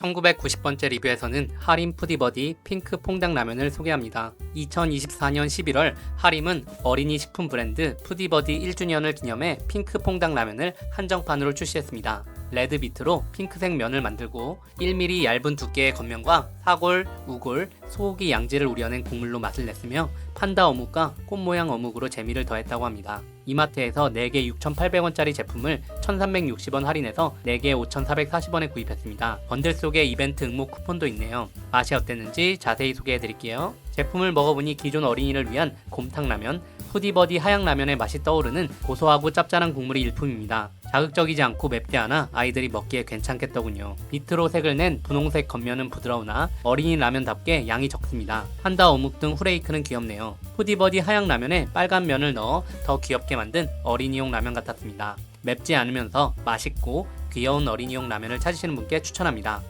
1990번째 리뷰에서는 하림 푸디버디 핑크 퐁당 라면을 소개합니다. 2024년 11월 하림은 어린이 식품 브랜드 푸디버디 1주년을 기념해 핑크 퐁당 라면을 한정판으로 출시했습니다. 레드 비트로 핑크색 면을 만들고 1mm 얇은 두께의 겉면과 사골, 우골, 소고기 양지를 우려낸 국물로 맛을 냈으며 판다 어묵과 꽃 모양 어묵으로 재미를 더했다고 합니다. 이마트에서 4개 6,800원짜리 제품을 1,360원 할인해서 4개 5,440원에 구입했습니다. 번들 속에 이벤트 응모 쿠폰도 있네요. 맛이 어땠는지 자세히 소개해 드릴게요. 제품을 먹어보니 기존 어린이를 위한 곰탕라면, 푸디버디 하양라면의 맛이 떠오르는 고소하고 짭짤한 국물이 일품입니다. 자극적이지 않고 맵지 않아 아이들이 먹기에 괜찮겠더군요. 비트로 색을 낸 분홍색 겉면은 부드러우나 어린이 라면답게 양이 적습니다. 판다 어묵 등 후레이크는 귀엽네요. 푸디버디 하양 라면에 빨간 면을 넣어 더 귀엽게 만든 어린이용 라면 같았습니다. 맵지 않으면서 맛있고 귀여운 어린이용 라면을 찾으시는 분께 추천합니다.